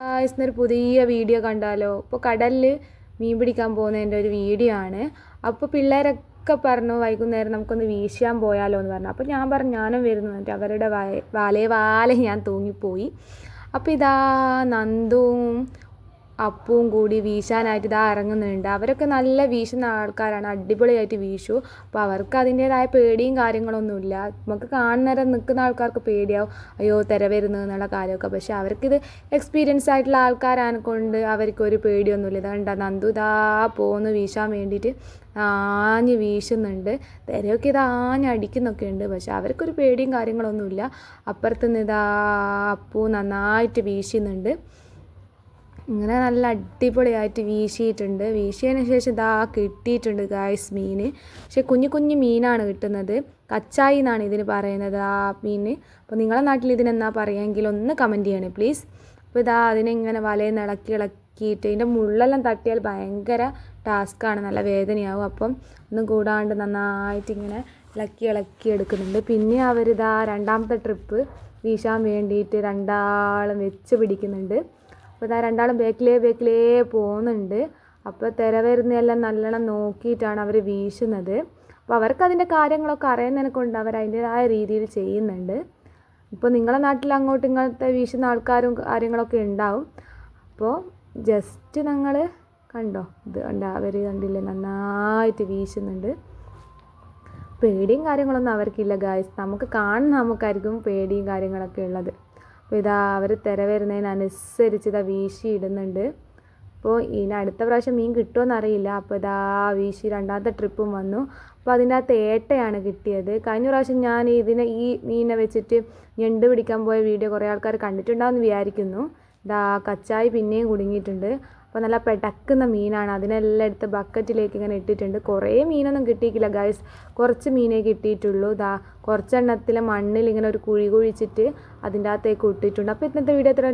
ഇന്നൊരു പുതിയ വീഡിയോ കണ്ടാലോ? ഇപ്പോൾ കടലിൽ മീൻ പിടിക്കാൻ പോകുന്നതിന്റെ ഒരു വീഡിയോ ആണ്. അപ്പോൾ പിള്ളേരൊക്കെ പറഞ്ഞു വൈകുന്നേരം നമുക്കൊന്ന് വീശാൻ പോയാലോ എന്ന് പറഞ്ഞു. അപ്പോൾ ഞാൻ പറഞ്ഞു ഞാനും വരുന്നു. എന്നിട്ട് അവരുടെ വാലേ വാലേ ഞാൻ തൂങ്ങിപ്പോയി. അപ്പോൾ ഇതാ നന്ദുവും അപ്പവും കൂടി വീശാനായിട്ട് ഇതാ ഇറങ്ങുന്നുണ്ട്. അവരൊക്കെ നല്ല വീശുന്ന ആൾക്കാരാണ്. അടിപൊളിയായിട്ട് വീശു. അപ്പോൾ അവർക്ക് അതിന്റേതായ പേടിയും കാര്യങ്ങളൊന്നുമില്ല. നമുക്ക് കാണുന്നേരം നിൽക്കുന്ന ആൾക്കാർക്ക് പേടിയാവും. അയ്യോ തിര വരുന്നു എന്നുള്ള കാര്യമൊക്കെ. പക്ഷെ അവർക്കിത് എക്സ്പീരിയൻസ് ആയിട്ടുള്ള ആൾക്കാരാണ് കൊണ്ട് അവർക്കൊരു പേടിയൊന്നുമില്ല. ഇതാണ്ട നന്ദു ഇതാ പോന്ന് വീശാൻ വേണ്ടിയിട്ട് ആഞ്ഞ് വീശുന്നുണ്ട്. തിരയൊക്കെ ഇത് ആഞ്ഞ് അടിക്കുന്നൊക്കെ ഉണ്ട്. പക്ഷെ അവർക്കൊരു പേടിയും കാര്യങ്ങളൊന്നുമില്ല. അപ്പുറത്തുനിന്ന് ഇതാ അപ്പൂ നന്നായിട്ട് വീശുന്നുണ്ട്. ഇങ്ങനെ നല്ല അടിപൊളിയായിട്ട് വീശിയിട്ടുണ്ട്. വീശിയതിന് ശേഷം ഇതാ കിട്ടിയിട്ടുണ്ട് ഗായ്സ് മീൻ. പക്ഷെ കുഞ്ഞു കുഞ്ഞു മീനാണ് കിട്ടുന്നത്. കച്ചായി എന്നാണ് ഇതിന് പറയുന്നത് ആ മീൻ. അപ്പോൾ നിങ്ങളുടെ നാട്ടിൽ ഇതിനെന്നാ പറയുമെങ്കിൽ ഒന്ന് കമന്റ് ചെയ്യണേ പ്ലീസ് അപ്പോൾ ഇതാ അതിനെ ഇങ്ങനെ വലയിൽ ഇളക്കി ഇളക്കിയിട്ട് ഇതിന്റെ മുള്ളെല്ലാം തട്ടിയാൽ ഭയങ്കര ടാസ്ക്കാണ് നല്ല വേദനയാവും. അപ്പം ഒന്നും കൂടാണ്ട് നന്നായിട്ട് ഇങ്ങനെ ഇളക്കി ഇളക്കി എടുക്കുന്നുണ്ട്. പിന്നെ അവരിതാ രണ്ടാമത്തെ ട്രിപ്പ് വീശാൻ വേണ്ടിയിട്ട് രണ്ടാളും വെച്ച് പിടിക്കുന്നുണ്ട്. അപ്പോൾ ഇതാ രണ്ടാളും ബേക്കിലേ ബേക്കിലേ പോകുന്നുണ്ട്. അപ്പോൾ തിര വരുന്നതെല്ലാം നല്ലോണം നോക്കിയിട്ടാണ് അവർ വീശുന്നത്. അപ്പോൾ അവർക്ക് അതിന്റെ കാര്യങ്ങളൊക്കെ അറിയുന്നതിനെ കൊണ്ട് അവർ അതിന്റേതായ രീതിയിൽ ചെയ്യുന്നുണ്ട്. ഇപ്പോൾ നിങ്ങളുടെ നാട്ടിൽ അങ്ങോട്ടും ഇങ്ങനത്തെ വീശുന്ന ആൾക്കാരും കാര്യങ്ങളൊക്കെ ഉണ്ടാവും. അപ്പോൾ ജസ്റ്റ് ഞങ്ങൾ കണ്ടോ ഇത് കണ്ട അവർ കണ്ടില്ലേ നന്നായിട്ട് വീശുന്നുണ്ട്. പേടിയും കാര്യങ്ങളൊന്നും അവർക്കില്ല ഗായ്സ് നമുക്ക് കാണുന്ന നമുക്കായിരിക്കും പേടിയും കാര്യങ്ങളൊക്കെ ഉള്ളത്. അപ്പോൾ ഇതാ അവർ തിര വരുന്നതിനനുസരിച്ച് ഇതാ വീശി ഇടുന്നുണ്ട്. അപ്പോൾ ഇനി അടുത്ത പ്രാവശ്യം മീൻ കിട്ടുമോ അറിയില്ല. അപ്പോൾ ഇതാ വീശി രണ്ടാമത്തെ ട്രിപ്പും വന്നു. അപ്പോൾ അതിന്റെ അകത്ത് ഏട്ടയാണ് കിട്ടിയത്. കഴിഞ്ഞ പ്രാവശ്യം ഞാൻ ഇതിനെ ഈ മീനെ വെച്ചിട്ട് ഞണ്ട് പിടിക്കാൻ പോയ വീഡിയോ കുറേ ആൾക്കാർ കണ്ടിട്ടുണ്ടാവുമെന്ന് വിചാരിക്കുന്നു. ഇതാ കച്ചായി പിന്നെയും കുടുങ്ങിയിട്ടുണ്ട്. അപ്പോൾ നല്ല പെടക്കുന്ന മീനാണ്. അതിനെല്ലാം എടുത്ത് ബക്കറ്റിലേക്ക് ഇങ്ങനെ ഇട്ടിട്ടുണ്ട്. കുറേ മീനൊന്നും കിട്ടിയിട്ടില്ല ഗൈസ് കുറച്ച് മീനേ കിട്ടിയിട്ടുള്ളൂ. ദാ കുറച്ചെണ്ണത്തിലെ മണ്ണിൽ ഇങ്ങനെ ഒരു കുഴി കുഴിച്ചിട്ട് അതിന്റെ അകത്തേക്ക് ഇട്ടിട്ടുണ്ട്. അപ്പോൾ ഇന്നത്തെ വീഡിയോ എത്ര